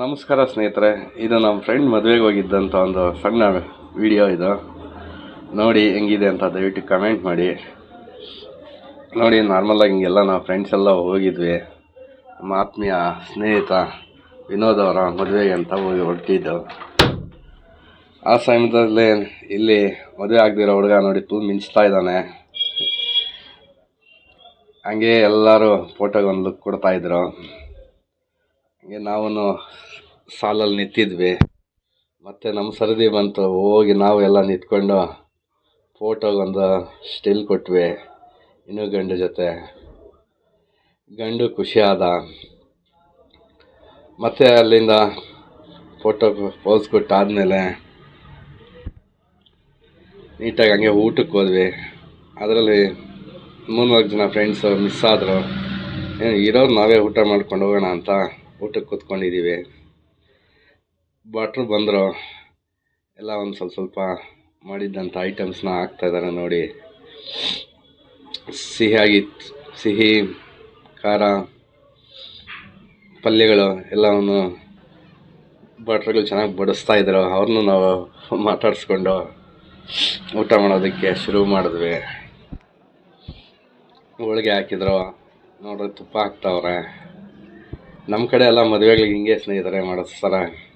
ನಮಸ್ಕಾರ ಸ್ನೇಹಿತರೆ, ಇದು ನಮ್ಮ ಫ್ರೆಂಡ್ ಮದುವೆಗೆ ಹೋಗಿದ್ದಂಥ ಒಂದು ಸಣ್ಣ ವಿಡಿಯೋ ಇದು. ನೋಡಿ ಹೆಂಗಿದೆ ಅಂತ ದಯವಿಟ್ಟು ಕಮೆಂಟ್ ಮಾಡಿ. ನೋಡಿ ನಾರ್ಮಲಾಗಿ ಹಿಂಗೆಲ್ಲ ನಾವು ಫ್ರೆಂಡ್ಸ್ ಎಲ್ಲ ಹೋಗಿದ್ವಿ. ನಮ್ಮ ಆತ್ಮೀಯ ಸ್ನೇಹಿತ ವಿನೋದ್ ಅವರ ಮದುವೆಗೆ ಅಂತ ಹೋಗಿ ಹೊರಟಿದ್ದು. ಆ ಸಮಯದಲ್ಲಿ ಇಲ್ಲಿ ಮದುವೆ ಆಗದಿರೋ ಹುಡುಗ ನೋಡಿ ತುಂಬ ಮಿಂಚ್ತಾ ಇದ್ದಾನೆ. ಹಂಗೆ ಎಲ್ಲರೂ ಫೋಟೋಗೆ ಒಂದು ಲುಕ್ ಕೊಡ್ತಾಯಿದ್ರು ಹಂಗೆ ನಾವು ಸಾಲಲ್ಲಿ ನಿಂತಿದ್ವಿ. ಮತ್ತು ನಮ್ಮ ಸರದಿ ಬಂತು, ಹೋಗಿ ನಾವು ಎಲ್ಲ ನಿಂತ್ಕೊಂಡು ಫೋಟೋಗೊಂದು ಸ್ಟಿಲ್ ಕೊಟ್ವಿ, ಇನ್ನೂ ಗಂಡು ಜೊತೆ. ಗಂಡು ಖುಷಿಯಾದ. ಮತ್ತು ಅಲ್ಲಿಂದ ಫೋಟೋ ಪೋಸ್ ಕೊಟ್ಟಾದಮೇಲೆ ನೀಟಾಗಿ ಹಂಗೆ ಊಟಕ್ಕೆ ಹೋದ್ವಿ. ಅದರಲ್ಲಿ ಮೂರ್ನಾಲ್ಕು ಜನ ಫ್ರೆಂಡ್ಸು ಮಿಸ್ ಆದರು ಏನು ಇರೋರು ನಾವೇ ಊಟ ಮಾಡ್ಕೊಂಡು ಹೋಗೋಣ ಅಂತ. ಊಟಕ್ಕೆ ಕೂತ್ಕೊಂಡಿದ್ದೀವಿ. ಭಟ್ರು ಬಂದರು. ಎಲ್ಲ ಒಂದು ಸ್ವಲ್ಪ ಸ್ವಲ್ಪ ಮಾಡಿದ್ದಂಥ ಐಟಮ್ಸ್ನ ಹಾಕ್ತಾಯಿದ್ದಾರೆ ನೋಡಿ. ಸಿಹಿಯಾಗಿತ್ತು ಸಿಹಿ, ಖಾರ, ಪಲ್ಯಗಳು ಎಲ್ಲವನ್ನು ಭಟ್ರುಗಳು ಚೆನ್ನಾಗಿ ಬಡಿಸ್ತಾ ಇದ್ರು. ಅವ್ರನ್ನೂ ನಾವು ಮಾತಾಡಿಸ್ಕೊಂಡು ಊಟ ಮಾಡೋದಕ್ಕೆ ಶುರು ಮಾಡಿದ್ವಿ. ಹೋಳಿಗೆ ಹಾಕಿದ್ರು. ನೋಡ್ರಿ ತುಪ್ಪ ಹಾಕ್ತಾವ್ರೆ. ನಮ್ಮ ಕಡೆ ಎಲ್ಲ ಮದುವೆಗಳಿಗೆ ಹಿಂಗೆ ಸ್ನೇಹಿತರೆ ಮಾಡಿಸ್ತಾರೆ.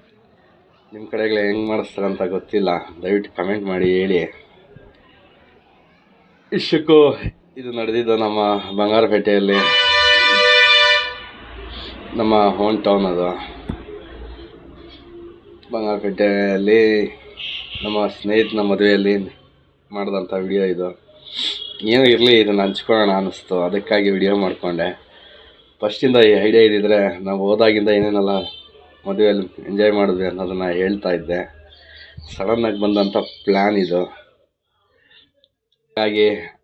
ನಿಮ್ಮ ಕಡೆಗಳು ಹೆಂಗೆ ಮಾಡಿಸ್ತಾರೆ ಅಂತ ಗೊತ್ತಿಲ್ಲ. ದಯವಿಟ್ಟು ಕಮೆಂಟ್ ಮಾಡಿ, ಹೇಳಿ. ಇಷ್ಟಕ್ಕೂ ಇದು ನಡೆದಿದ್ದು ನಮ್ಮ ಬಂಗಾರಪೇಟೆಯಲ್ಲಿ. ನಮ್ಮ ಹೋಮ್ ಟೌನ್ ಅದು. ಬಂಗಾರಪೇಟೆಯಲ್ಲಿ ನಮ್ಮ ಸ್ನೇಹಿತನ ಮದುವೆಯಲ್ಲಿ ಮಾಡಿದಂಥ ವಿಡಿಯೋ ಇದು. ಏನೂ ಇರಲಿ, ಇದನ್ನು ಹಂಚ್ಕೊಳ್ಳೋಣ ಅನ್ನಿಸ್ತು. ಅದಕ್ಕಾಗಿ ವಿಡಿಯೋ ಮಾಡಿಕೊಂಡೆ. ಫಸ್ಟಿಂದ ಈ ಐಡಿಯಾ ಇದ್ದಿದ್ರೆ ನಾವು ಹೋದಾಗಿಂದ ಏನೇನೆಲ್ಲ ಮದುವೆಯಲ್ಲಿ ಎಂಜಾಯ್ ಮಾಡಿದ್ವಿ ಅನ್ನೋದನ್ನು ಹೇಳ್ತಾ ಇದ್ದೆ. ಸಡನ್ನಾಗಿ ಬಂದಂಥ ಪ್ಲ್ಯಾನ್ ಇದು. ಹಾಗಾಗಿ